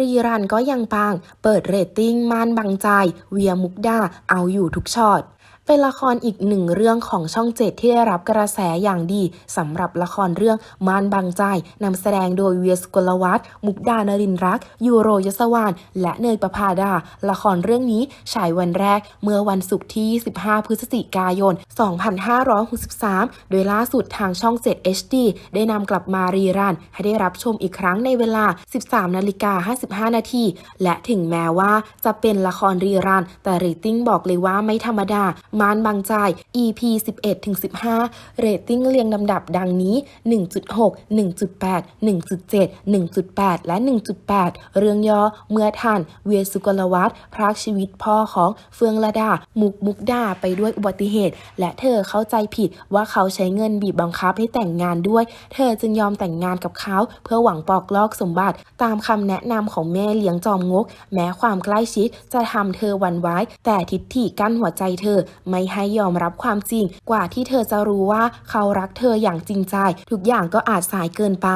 รีรันก็ยังปัง เปิดเรตติ้งม่านบังใจ เวียมุกดาเอาอยู่ทุกช็อต เป็นละครอีกหนึ่งเรื่องของช่องเจ็ดที่ได้รับกระแสอย่างดีสำหรับละครเรื่องมานบังใจนำแสดงโดยเวียสกลวัฒน์มุกดานรินรัก ยูโรยศวานและเนยประภาดา ละครเรื่องนี้ฉายวันแรกเมื่อวันศุกร์ที่25พฤศจิกายน 2563 โดยล่าสุดทางช่อง 7 HD ได้นำกลับมารีรัน ให้ได้รับชมอีกครั้งในเวลา 13 นาฬิกา 55 นาทีและถึงแม้ว่าจะเป็นละครรีรัน แต่เรตติ้งบอกเลยว่าไม่ธรรมดามานบางใจ EP 11-15 เรตติ้งเรียงลำดับดังนี้ 1.6 1.8 1.7 1.8 และ 1.8 เรื่องย่อเมื่อท่านเวียสุกลวัฒน์พรากชีวิตพ่อของเฟืองระดา มุกมุกดาไปด้วยอุบัติเหตุ และเธอเข้าใจผิดว่าเขาใช้เงินบีบบังคับให้แต่งงานด้วย เธอจึงยอมแต่งงานกับเขา เพื่อหวังปอกลอกสมบัติ ตามคำแนะนำของแม่เลี้ยงจอมงก แม้ความใกล้ชิดจะทำเธอหวันไหว้ แต่ทิฐิกั้นหัวใจเธอไม่ให้ยอมรับความจริง กว่าที่เธอจะรู้ว่าเขารักเธออย่างจริงใจ ทุกอย่างก็อาจสายเกินไป